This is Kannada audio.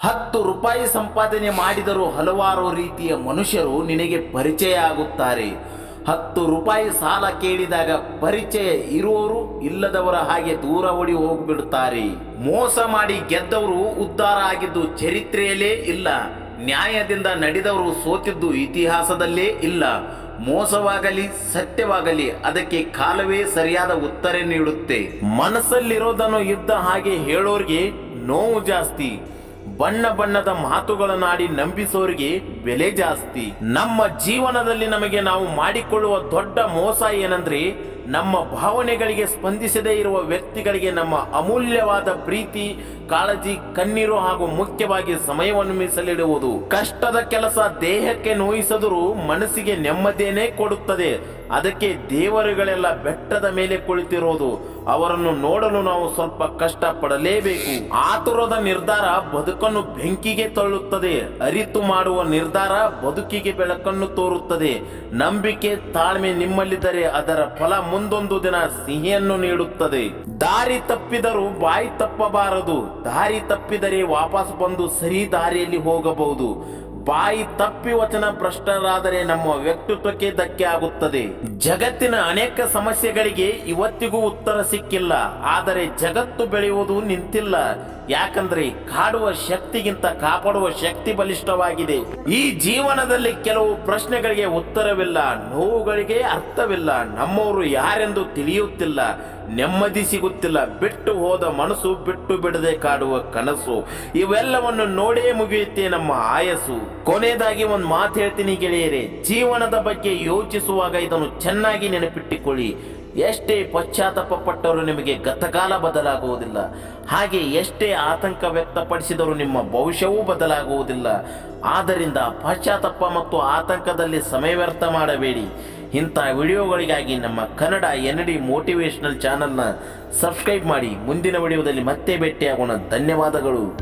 ಹತ್ತು ರೂಪಾಯಿ ಸಂಪಾದನೆ ಮಾಡಿದರೂ ಹಲವಾರು ರೀತಿಯ ಮನುಷ್ಯರು ನಿನಗೆ ಪರಿಚಯ ಆಗುತ್ತಾರೆ. ಹತ್ತು ರೂಪಾಯಿ ಸಾಲ ಕೇಳಿದಾಗ ಪರಿಚಯ ಇರುವವರು ಇಲ್ಲದವರ ಹಾಗೆ ದೂರ ಓಡಿ ಹೋಗಿಬಿಡುತ್ತಾರೆ. ಮೋಸ ಮಾಡಿ ಗೆದ್ದವರು ಉದ್ಧಾರ ಆಗಿದ್ದು ಚರಿತ್ರೆಯಲ್ಲೇ ಇಲ್ಲ. ನ್ಯಾಯದಿಂದ ನಡೆದವರು ಸೋತಿದ್ದು ಇತಿಹಾಸದಲ್ಲೇ ಇಲ್ಲ. ಮೋಸವಾಗಲಿ, ಸತ್ಯವಾಗಲಿ, ಅದಕ್ಕೆ ಕಾಲವೇ ಸರಿಯಾದ ಉತ್ತರ ನೀಡುತ್ತೆ. ಮನಸ್ಸಲ್ಲಿರೋದನ್ನು ಇದ್ದ ಹಾಗೆ ಹೇಳೋರಿಗೆ ನೋವು ಜಾಸ್ತಿ. ಬಣ್ಣ ಬಣ್ಣದ ಮಾತುಗಳನ್ನಾಡಿ ನಂಬಿಸೋರಿಗೆ ಬೆಲೆ ಜಾಸ್ತಿ. ನಮ್ಮ ಜೀವನದಲ್ಲಿ ನಮಗೆ ನಾವು ಮಾಡಿಕೊಳ್ಳುವ ದೊಡ್ಡ ಮೋಸ ಏನಂದ್ರೆ, ನಮ್ಮ ಭಾವನೆಗಳಿಗೆ ಸ್ಪಂದಿಸದೇ ಇರುವ ವ್ಯಕ್ತಿಗಳಿಗೆ ನಮ್ಮ ಅಮೂಲ್ಯವಾದ ಪ್ರೀತಿ, ಕಾಳಜಿ, ಕಣ್ಣೀರು ಹಾಗೂ ಮುಖ್ಯವಾಗಿ ಸಮಯವನ್ನು ಮೀಸಲಿಡುವುದು. ಕಷ್ಟದ ಕೆಲಸ ದೇಹಕ್ಕೆ ನೋಯಿಸಿದರೂ ಮನಸ್ಸಿಗೆ ನೆಮ್ಮದಿಯೇ ಕೊಡುತ್ತದೆ. ಅದಕ್ಕೆ ದೇವರುಗಳೆಲ್ಲ ಬೆಟ್ಟದ ಮೇಲೆ ಕುಳಿತಿರೋದು ಅವರನ್ನು ನೋಡಲು ನಾವು ಸ್ವಲ್ಪ ಕಷ್ಟ ಪಡಲೇಬೇಕು ಆತುರದ ನಿರ್ಧಾರ ಬದುಕನ್ನು ಬೆಂಕಿಗೆ ತಳ್ಳುತ್ತದೆ. ಅರಿತು ಮಾಡುವ ನಿರ್ಧಾರ ಬದುಕಿಗೆ ಬೆಳಕನ್ನು ತೋರುತ್ತದೆ. ನಂಬಿಕೆ ತಾಳ್ಮೆ ನಿಮ್ಮಲ್ಲಿದ್ದರೆ ಅದರ ಫಲ ಮುಂದೊಂದು ದಿನ ಸಿಹಿಯನ್ನು ನೀಡುತ್ತದೆ. ದಾರಿ ತಪ್ಪಿದರೂ ಬಾಯಿ ತಪ್ಪಬಾರದು. ದಾರಿ ತಪ್ಪಿದರೆ ವಾಪಸ್ ಬಂದು ಸರಿ ದಾರಿಯಲ್ಲಿ ಹೋಗಬಹುದು. ಬಾಯಿ ತಪ್ಪಿ ವಚನ ಭ್ರಷ್ಟರಾದರೆ ನಮ್ಮ ವ್ಯಕ್ತಿತ್ವಕ್ಕೆ ಧಕ್ಕೆ ಆಗುತ್ತದೆ. ಜಗತ್ತಿನ ಅನೇಕ ಸಮಸ್ಯೆಗಳಿಗೆ ಇವತ್ತಿಗೂ ಉತ್ತರ ಸಿಕ್ಕಿಲ್ಲ. ಆದರೆ ಜಗತ್ತು ಬೆಳೆಯುವುದು ನಿಂತಿಲ್ಲ. ಯಾಕಂದ್ರೆ ಕಾಡುವ ಶಕ್ತಿಗಿಂತ ಕಾಪಾಡುವ ಶಕ್ತಿ ಬಲಿಷ್ಠವಾಗಿದೆ. ಈ ಜೀವನದಲ್ಲಿ ಕೆಲವು ಪ್ರಶ್ನೆಗಳಿಗೆ ಉತ್ತರವಿಲ್ಲ, ನೋವುಗಳಿಗೆ ಅರ್ಥವಿಲ್ಲ, ನಮ್ಮವರು ಯಾರೆಂದು ತಿಳಿಯುತ್ತಿಲ್ಲ, ನೆಮ್ಮದಿ ಸಿಗುತ್ತಿಲ್ಲ, ಬಿಟ್ಟು ಹೋದ ಮನಸ್ಸು ಬಿಟ್ಟು ಬಿಡದೆ ಕಾಡುವ ಕನಸು. ಇವೆಲ್ಲವನ್ನು ನೋಡೇ ಮುಗಿಯುತ್ತೆ ನಮ್ಮ ಆಯಸ್ಸು. ಕೊನೆಯದಾಗಿ ಒಂದು ಮಾತು ಹೇಳ್ತೀನಿ ಗೆಳೆಯರೆ, ಜೀವನದ ಬಗ್ಗೆ ಯೋಚಿಸುವಾಗ ಇದನ್ನು ಚೆನ್ನಾಗಿ ನೆನಪಿಟ್ಟುಕೊಳ್ಳಿ. ಎಷ್ಟೇ ಪಶ್ಚಾತ್ತಾಪ ಪಟ್ಟವರು ನಿಮಗೆ ಗತಕಾಲ ಬದಲಾಗುವುದಿಲ್ಲ. ಹಾಗೆ ಎಷ್ಟೇ ಆತಂಕ ವ್ಯಕ್ತಪಡಿಸಿದರೂ ನಿಮ್ಮ ಭವಿಷ್ಯವೂ ಬದಲಾಗುವುದಿಲ್ಲ. ಆದ್ದರಿಂದ ಪಶ್ಚಾತ್ತಾಪ ಮತ್ತು ಆತಂಕದಲ್ಲಿ ಸಮಯ ವ್ಯರ್ಥ ಮಾಡಬೇಡಿ. ಇಂಥ ವಿಡಿಯೋಗಳಿಗಾಗಿ ನಮ್ಮ ಕನ್ನಡ ಎನ್ ಡಿ ಮೋಟಿವೇಶನಲ್ ಚಾನಲ್ನ ಸಬ್ಸ್ಕ್ರೈಬ್ ಮಾಡಿ. ಮುಂದಿನ ವಿಡಿಯೋದಲ್ಲಿ ಮತ್ತೆ ಭೇಟಿಯಾಗೋಣ. ಧನ್ಯವಾದಗಳು.